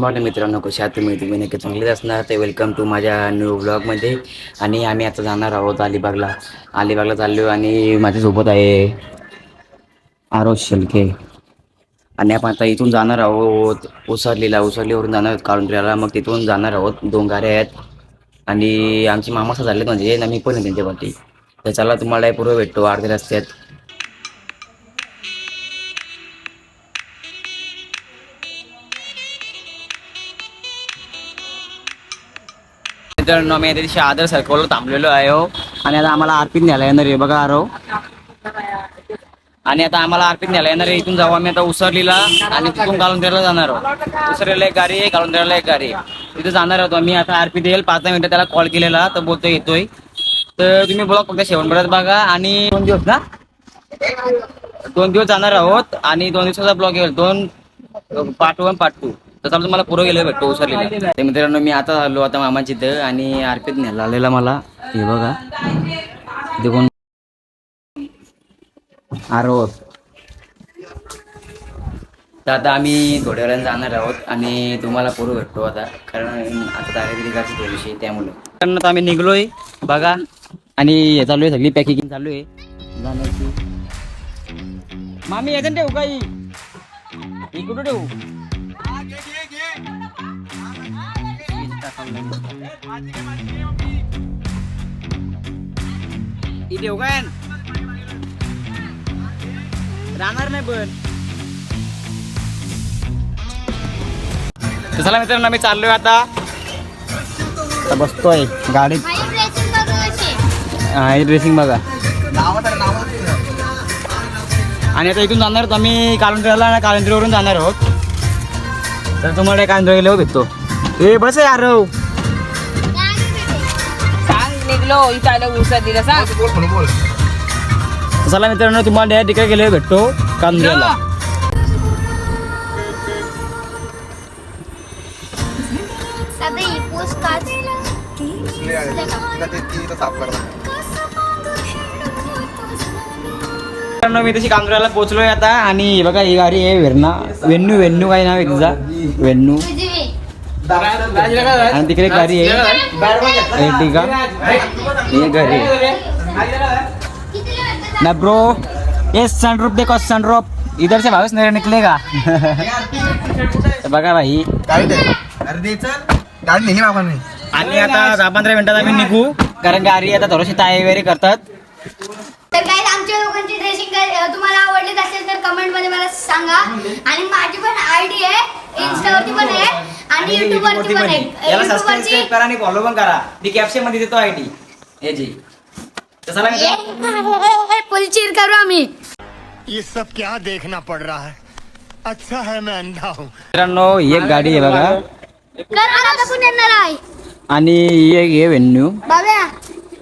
Morning मित्रांनो कशा आहात तुम्ही तुम्ही नक्की चांगलेच असणार. ते वेलकम टू माझ्या न्यू ब्लॉगमध्ये आणि आम्ही आता जाणार आहोत अलिबागला. अलिबागला चाललो आणि माझ्यासोबत आहे आरोज शेलके. आणि आपण आता इथून जाणार आहोत ओसरलीला. ओसरलीवरून जाणार आहोत काळुंद्र्याला मग तिथून जाणार आहोत. दोन आहेत. आणि आमचे मामासा झाले म्हणजे आणि मी पण आहे त्यांच्यापाठी तर चला तुम्हाला पूर्व भेटतो. अर्ध्या रस्त्यात. मित्रांनो मी त्या दिवशी आदर सर्कलवर थांबलेलो आहे हो. आणि आता आम्हाला आरपीत न्यायला येणार आहे बघा आरो. आणि आता आम्हाला आरपीत न्यायला येणार आहे इथून जाऊ आम्ही आता उसरलीला आणि तिथून घालून द्यायला जाणार आहोत. उसरलीला एक गाडी आहे कालुंद्र्याला एक गाडी आहे. तिथे जाणार आहोत आम्ही आता आरपीत येईल पाच दहा मिनिटं त्याला कॉल केलेला तर बोलतो येतोय. तर तुम्ही बोला फक्त शेवटपर्यंत बघा आणि दोन दिवस ना? दोन दिवस जाणार आहोत आणि दोन दिवसाचा ब्लॉग येईल दोन पार्ट वन पार्ट टू तसं मला पुरं गेलं भेटतो उसरलेला ते मित्रांनो मी आता आलो आता मामाची इथं आणि अर्पित न्यायला आलेला मला. हे बघा. इथे कोण आरोप तर आता आम्ही थोड्या वेळाने जाणार आहोत आणि तुम्हाला पुरं भेटतो आता. कारण आता तारीख तारेदिगाची थोडीशी त्यामुळे. कारण आता आम्ही निघलोय बघा. आणि हे चालू आहे सगळी पॅकिंग चालू आहे. जाण्याची. मामी याच्यात ठेवू काही ही? ठेवू? ही काय राहणार नाही पण तर चला मित्रांनो आम्ही चाललोय आता आता बसतोय गाडीत हा ड्रेसिंग बघा आणि आता इथून जाणार आहोत आम्ही कालंद्र्याला आणि कालंद्रीवरून जाणार आहोत तर तुम्हाला कालंद्रा गेल्यावर भेटतो ए बस आहे यार हो. निघलो इथं आलं उसा दिला सांग. चला मित्रांनो तुम्हाला या ठिकाणी गेल्यावर भेटतो ही पोस्टकार्ड मित्रांनो मी तशी कांद्र्याला पोहोचलोय आता आणि बघा ही गाडी आहे वेरणा वेन्यू वेन्यू काय नाव आहे तिचा? वेन्यू आणि तिकडे गाडी आहे. एर्टिगा ये घरी ना ब्रो ये सनरूफ देखो सनरूफ इधर से भावेश नहीं निकलेगा बघा भाई. आणि आता दहा पंधरा मिनिटात आम्ही निघू. कारण गाडी आता थोडीशी ताई वगैरे करतात. तर काय आमच्या लोकांची ड्रेसिंग तुम्हाला आवडलीच असेल तर कमेंटमध्ये मला सांगा. आणि माझी पण आयडी आहे इन्स्टावरती पण आहे आणि युट्यूब वरती पण आहे. याला वरती करा आणि फॉलो पण करा. ती कॅप्शनमध्ये देतो आय टी याची तर चला मित्रांनो फुलचीर करू आम्ही. ये सब क्या देखना पड़ रहा है? अच्छा है मैं अंधा हूँ। मित्रांनो ही एक गाडी आहे बघा. येणार आहे. आणि ही एक हे वेन्यू बाब्या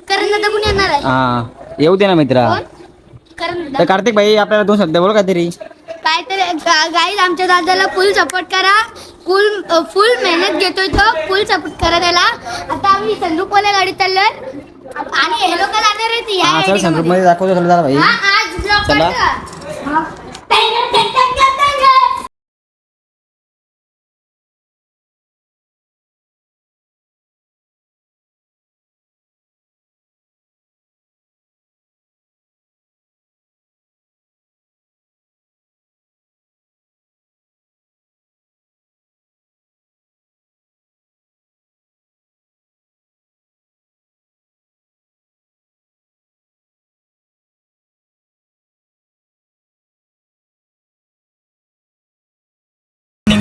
करण आता कोण येणार आहे. हा. येऊ दे ना मित्रा. तर कार्तिक भाई आपल्याला दोन शब्द बोल काहीतरी काहीतरी गाईज आमच्या दादाला फुल सपोर्ट करा. फुल फुल मेहनत घेतोय तो. फुल सपोर्ट करा त्याला. आता आम्ही संदूकवाल्या गाडीत चाललोय. आणि हे लोक जाणार आहेत. संदूकमध्ये दाखवतो चला भाई. हा, चला.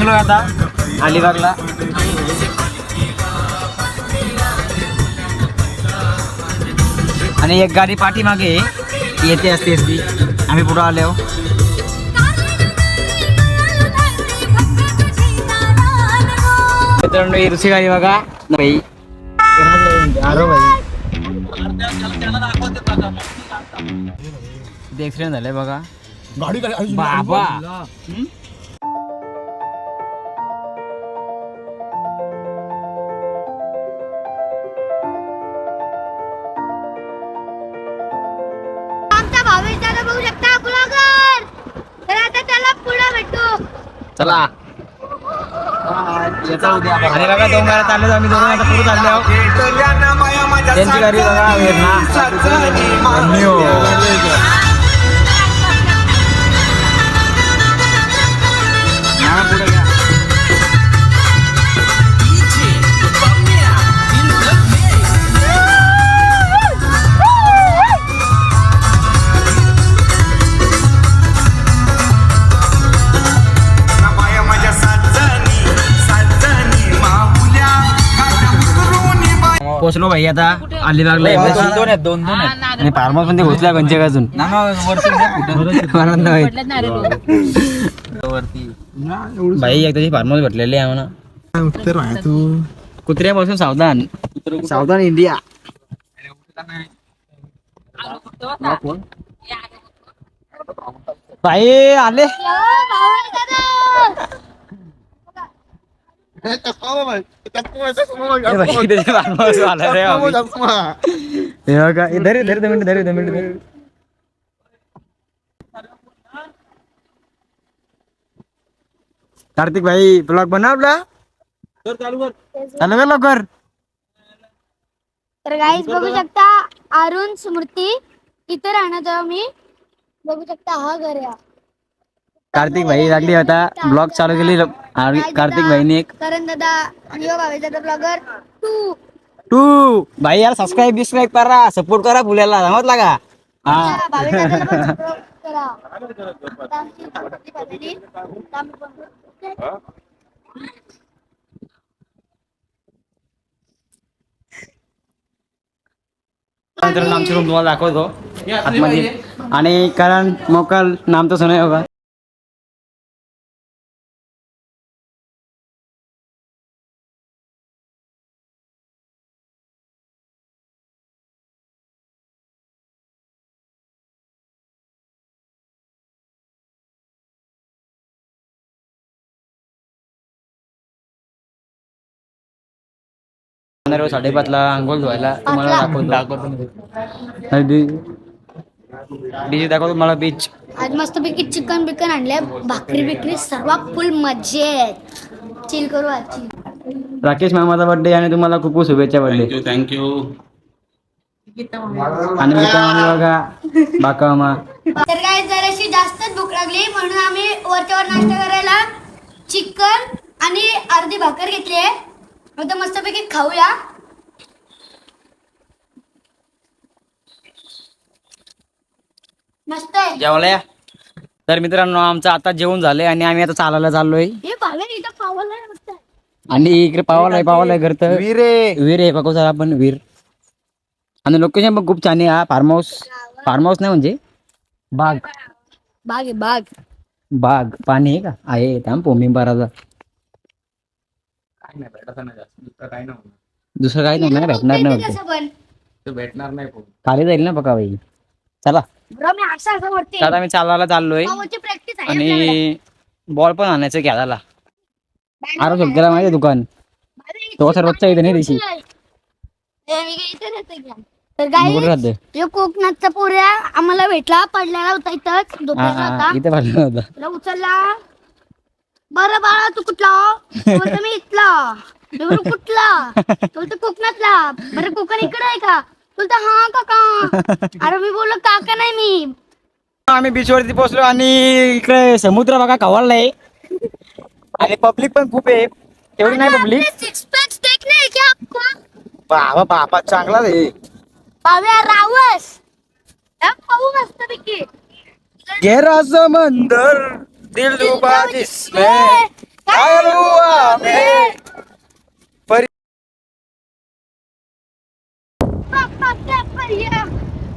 निघलो आता अलिबागला. आणि एक गाडी पाठीमागे. येते असते असती. आम्ही पुढं आलो. मित्रांनो ही दुसरी गाडी बघा. भाई आरो भाई ऍक्सिडेंट झालंय बघा. गाडी बाबा. चला. आणि बघा दोन गाड्या चाललो आम्ही दोघं आता पुढे चाललो आहोत. त्यांची गाडी बघा वेरणा पोचलो भाई आता अलिबागला दोन दोन आहेत दोन दोन आहेत आणि फार्मर पण ते घुसल्या गंचे अजून. भाई. एकदाची फार्मर भेटलेली आहे म्हणा. कुत्र्यापासून सावधान. सावधान इंडिया. भाई आले. ए भाई, हे कार्तिक भाई ब्लॉग बना आपला. चालू कर लवकर. तर गाईज बघू शकता अरुण स्मृती इथे राहणार मी. बघू शकता हा घर आहे कार्तिक भाई लागली आता. ब्लॉग चालू केली. कार्तिक भाईने एक. करण दादा ब्लॉगर तू टू. भाई यार सबस्क्राईब बिस्क्राईब करा. सपोर्ट करा फुल्याला समजला का? हा. नंतर आमची रूम तुम्हाला दाखवतो. आतमध्ये. आणि कारण मोकल नाम तर सुनाय होगा. आहोत साडेपाचला आंघोळ धुवायला तुम्हाला दाखवतो. डीजे दाखवतो मला बीच आज मस्त पैकी चिकन बिकन आणले भाकरी बिकरी सर्व फुल मजेत. चिल करू आजची राकेश मामाचा बर्थडे आणि तुम्हाला खूप खूप शुभेच्छा बर्थडे थँक्यू आणि बघा बाका मामा. तर काय जराशी जास्तच भूक लागली म्हणून आम्ही वरच्यावर नाश्ता करायला चिकन आणि अर्धी भाकर घेतली आहे. आता मस्तपैकी खाऊया. मस्त आहे. जेवल्या तर मित्रांनो आमचं आता जेवण झालंय आणि आम्ही आता चालायला चाललोय. हे इथं पावाला आहे मस्त आहे. आणि इकडे पावाला पावाला घर तर. वीर वीर आहे बघू सर आपण वीर. आणि लोकेशन पण खूप छान आहे हा फार्म हाऊस फार्म हाऊस नाही म्हणजे? बाग. बाग आहे बाग. बाग. पाणी आहे का? आहे थांब पोमी बाराचा दुसरं काही नाही ना भेटणार नाही वाटतं. भेटणार नाही खाली जाईल ना बघा बाई. चला. बरं मी असं तर आता मी चालायला चाललोय. पावाची प्रॅक्टिस आहे आपल्याकडे. आणि बॉल पण आणायचं घ्यायला बॅट आरो झोपकेला माहिती दुकान? तो रोजचा इथे नाही दिशी. हे मी काही इथे नसते घ्या. तर कुठे गाई राहते. जो कोकणातचा पोऱ्या आम्हाला भेटला. पडलेला होता इथंच. हा हा होता. इथे होता. उचलला. बरं बाळा तू कुठला बोलतो मी इथला. मी कुठला? बोलतो कोकणातला. बरं कोकण इकडे आहे का? बोलतो हा काका अरे मी बोललो काका नाही मी. आम्ही बीच वरती पोहोचलो आणि इकडे समुद्र बघा कवळलाय आणि पब्लिक पण खूप आहे. एवढी नाही पब्लिक सिक्स पॅक्स देखणे है क्या आपको? बाबा बाबा चांगला आहे. पाव्या रावस. हा, पाहू मस्त पैकी समंदर दिल डूबा जिसमें घायल हुआ मैं। परी-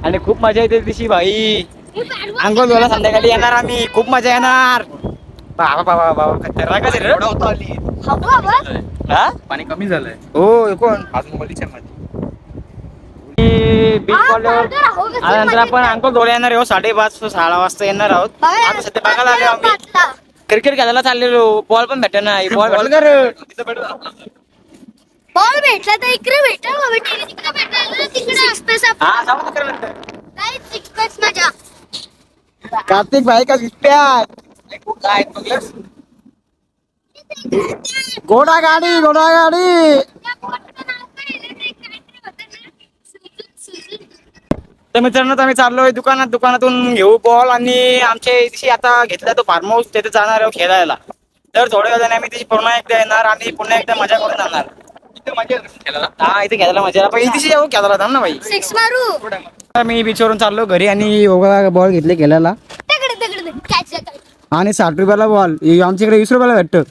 आणि खूप मजा येते दिशी भाई अंघोळ धुवायला संध्याकाळी येणार आम्ही. खूप मजा येणार. बाबा बाबा बाबा खतरनाकच आहे रे. हा? पाणी कमी झालंय. हो हे कोण? आज मुंबईच्या मध्ये बीच कॉलवर नंतर आपण अंकल धुवायला येणार आहोत साडेपाच सहा वाजता येणार आहोत. आता सध्या बघायला आलो आम्ही. क्रिकेट खेळायला चाललेलो बॉल पण भेटत नाही बॉल बॉल कर. बॉल भेटला तर इकडे भेटला बाबा टीव्ही तिकडे भेटला तिकडे. सिक्स पेस हा सांगू तर नंतर. काय सिक्स पेस माझ्या कार्तिक भाई का बघलंस? घोडा गाडी घोडा गाडी. तर मित्रांनो तर आम्ही चाललोय दुकानात. दुकानातून घेऊ बॉल आणि आमच्या इथे आता घेतला तो फार्म हाऊस तिथे जाणार आहोत खेळायला. तर थोड्या वेळाने आम्ही तिथे पुन्हा एकदा येणार आणि पुन्हा एकदा मजा करून जाणार. इथे मजा खेळायला. हा इथे खेळायला मजा. पण इथे येऊ खेळायला थांब ना भाई. सिक्स मारू. तर मी बीचवरून चाललो घरी आणि बॉल घेतले खेळायला. तगडे तगडे कॅच आणि साठ रुपयाला बॉल आमच्याकडे वीस रुपयाला भेटतो.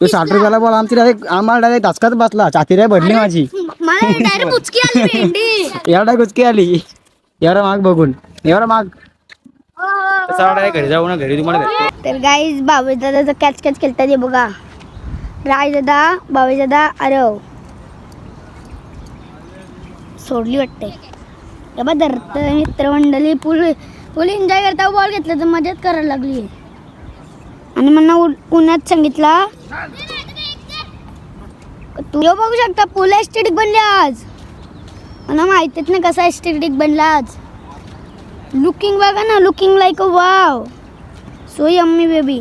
तो साठ रुपयाला बॉल आमची डायरेक्ट आम्हाला डायरेक्ट दासकात बसला. छाती भरली माझी. मला डायरेक्ट उचकी आली भेंडी. एवढा माग बघून एवढा माग. तसा घरी जाऊ ना घरी तुम्हाला भेटतो. तर गाईज बाबा दादाचा कॅच कॅच खेळतात हे बघा. राय दादा बाबा दादा अरे. सोडली वाटते बा धरत मित्रमंडळी फुल फुल एन्जॉय करता बॉल घेतला तर मजाच करायला लागली. आणि मला उ- उन्हात सांगितला. तू बघू शकता फुल एस्टेटिक बनले आज. मला माहितीच नाही कसा एस्टेटिक बनला आज? लुकिंग बघा ना looking like a wow so yummy baby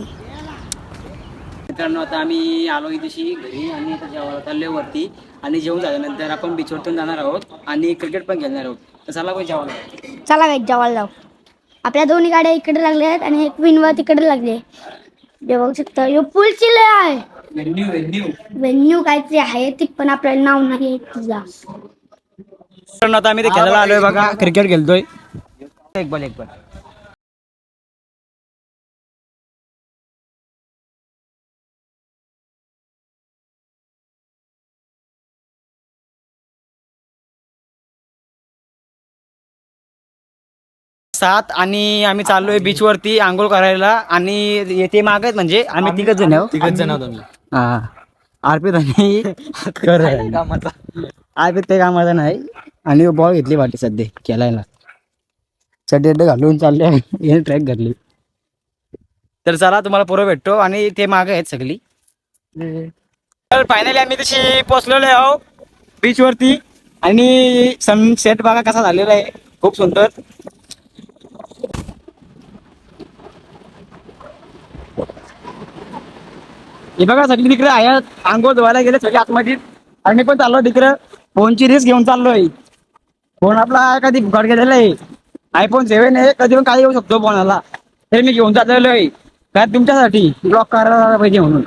मित्रांनो आता आम्ही आलो इथेशी घरी आणि आता जेवायला चाललोय वरती आणि जेवण झाल्यानंतर आपण बीचवरतून जाणार आहोत आणि क्रिकेट पण खेळणार आहोत. तर चला पण जेवायला. चला गाईत जेवायला जाऊ. आपल्या दोन्ही गाड्या इकडे लागल्या आहेत आणि एक विनवा तिकडे लागले जे बघू शकता यो पूल चिल आहे. व्हेन्यू व्हेन्यू व्हेन्यू काहीतरी आहे ती पण आपल्याला नाव नाही आहे तुझा आता आम्ही ते खेळायला आलोय बघा. क्रिकेट खेळतोय. एक बॉल एक बॉल सात आणि आम्ही चाललोय बीच वरती आंघोळ करायला. आणि येते माग आहेत म्हणजे आम्ही तिघच जण आहोत. तिघच जण आहोत आम्ही. हा. अर्पित आणि अर्पित ते कामाचा नाही. आणि बॉल घेतली वाटी सध्या खेळायला. चड्डे घालून चालले याने ट्रॅक घातली. तर चला तुम्हाला पुरं भेटतो आणि ते माग आहेत सगळी. तर फायनली आम्ही तशी पोचलेलो आहो हो, बीच वरती. आणि सनसेट बघा कसा झालेला आहे. खूप सुंदर. हे बघा सगळी तिकडे आया आंघोळ धुवायला गेले सगळे आतमध्ये. आणि पण चाललो तिकडं. फोनची रिस्क घेऊन चाललोय. फोन आपला कधी फुकट गेलेला आहे आयफोन सेव्हन आहे कधी पण काय येऊ शकतो फोनाला. हे मी घेऊन चाललेलो आहे काय तुमच्यासाठी? ब्लॉक करायला पाहिजे म्हणून.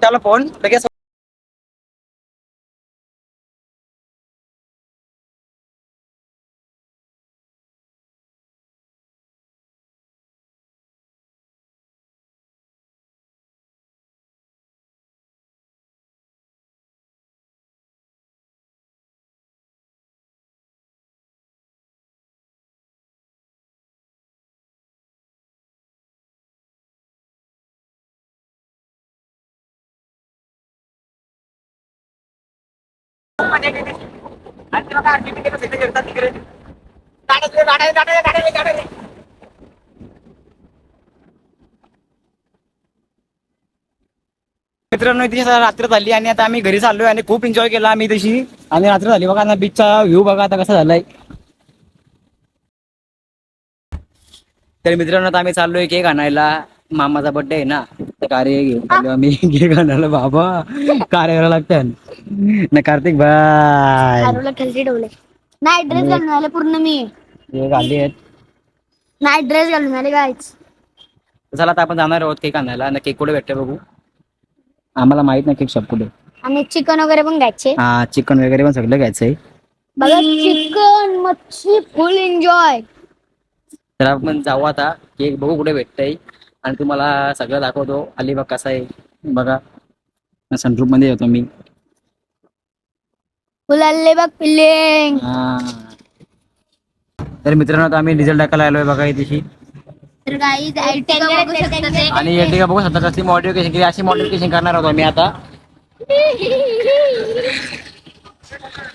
त्याला फोन लगेच मित्रांनो इथे रात्र झाली आणि आता आम्ही घरी चाललोय आणि खूप एन्जॉय केला आम्ही तशी आणि रात्र झाली बघा ना बीचचा व्ह्यू बघा आता कसा झालाय. तर मित्रांनो आता आम्ही चाललोय केक आणायला. मामाचा बर्थडे आहे ना कार्य घेऊन चाललो आम्ही. केक आणायला बाबा. कार्य करायला लागतात ना कार्तिक आरूला खेळते डोले नाही ड्रेस घालून आले पूर्ण मी. आले आहेत. नाही ड्रेस घालून आले गायच चला आता आपण जाणार आहोत केक आणायला. ना केक कुठे भेटते बघू. आम्हाला माहीत नाही केक शॉप कुठे. आणि चिकन वगैरे पण घ्यायचे. हा चिकन वगैरे पण सगळं घ्यायचंय बघा चिकन मच्छी फुल एन्जॉय तर आपण जाऊ आता. केक बघू कुठे भेटतंय. आणि तुम्हाला सगळं दाखवतो. अलिबाग कसा आहे. बघा. सनरूपमध्ये येतो मी. फुल आले बघ फिलिंग हा. तर मित्रांनो आता आम्ही डिझेल टाकायला आलोय बघा इथे तर काही बघू शकता ते. आणि एर्टिगा बघू शकता कसली मॉडिफिकेशन केली अशी मॉडिफिकेशन करणार आहोत आम्ही आता.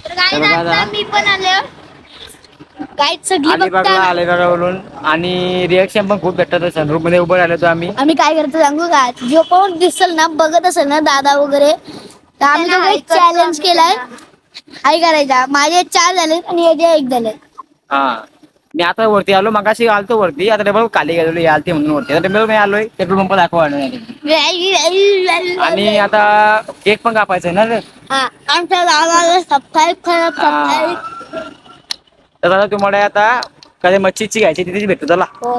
तर काही तर बघा आता आता. मी पण आले काही सगळी अलिबागला बघता अलिबागला बोलून. आणि रिएक्शन पण खूप भेटतात सनरूपमध्ये उभं राहिलो होतो आम्ही. आम्ही काय करतो सांगू का? जो कोण दिसल ना बघत असेल ना दादा वगैरे तर आम्ही चॅलेंज केलाय. आई करायचा. माझे चार झाले आणि याचे एक झाले. हा. मी आता वरती आलो. मगाशी आलतो वरती. आता डबल खाली गेलो आलते म्हणून वरती. आता डबल मी आलोय. पेट्रोल पंप दाखवा आणि आता केक पण कापायचा आहे ना रे? हा. आमच्या गावाला सबस्क्राईब करा सबस्क्राईब तर आता तुम्हाला आता कधी मच्छीची घ्यायची तिथेच भेटतो चला. हो.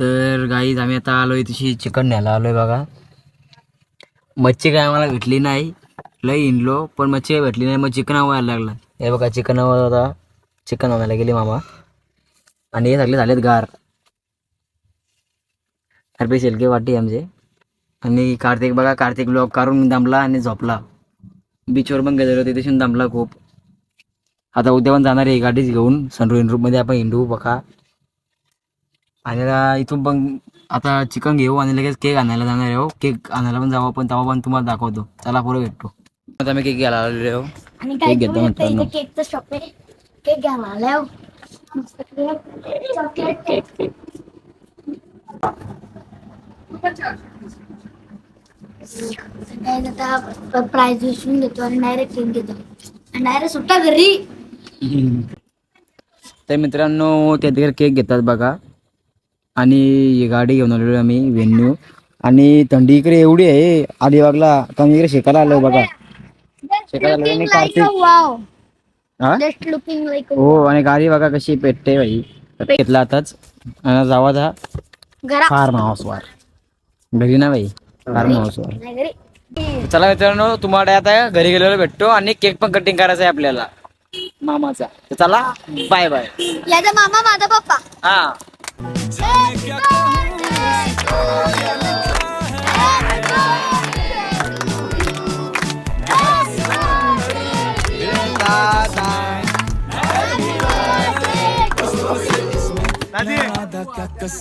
तर गाईज आम्ही आता आलोय तशी चिकन न्यायला आलोय बघा. मच्छी काय आम्हाला भेटली नाही. लई हिंडलो पण मच्छी भेटली नाही मग चिकन व्हायला लागला. हे बघा चिकन आता चिकन आणायला गेले मामा. आणि हे सगळे झालेत गार. रुपये शेलके वाटी आमचे. आणि कार्तिक बघा कार्तिक ब्लॉग काढून दमला आणि झोपला. बीचवर पण गेलेलो तिथे शिवून दमला खूप. आता उद्या पण जाणार आहे गाडीच घेऊन. सनरू रूममध्ये आपण हिंडू बघा. आणि इथून पण आता चिकन घेऊ आणि लगेच केक आणायला जाणार आहे हो. केक आणायला पण जाऊ आपण तेव्हा पण तुम्हाला दाखवतो. चला पुढे भेटतो आता मी केक घ्यायला आलेलो हो. आणि काय केक घेतो मित्रांनो. इथे केकचं शॉप आहे केक घ्या मला मस्त केक चॉकलेट केक Guys, आता प्राइस विचारून घेतो आणि डायरेक्ट केक घेतो. आणि डायरेक्ट सुट्टा घरी. तर मित्रांनो त्या तिकडे केक घेतात बघा. आणि ही गाडी घेऊन आलेलो आम्ही व्हेन्यू आणि थंडी इकडे एवढी आहे अलिबागला आम्ही इकडे शेकायला आलो बघा. शेकायला आणि कार्तिक वाव हा? जस्ट लुकिंग लाईक हो आणि गाडी बघा कशी पेटते भाई घेतला आताच आणि जावा जा. घरा फार्म हाऊसवर घरी ना भाई फार्म हाऊसवर नाही घरी. चला मित्रांनो तुम्हाला आता घरी गेलेलो भेटतो आणि केक पण कटिंग करायचा आहे आपल्याला. मामाचा. तर चला बाय बाय याचा मामा माझा पप्पा. हा. दादी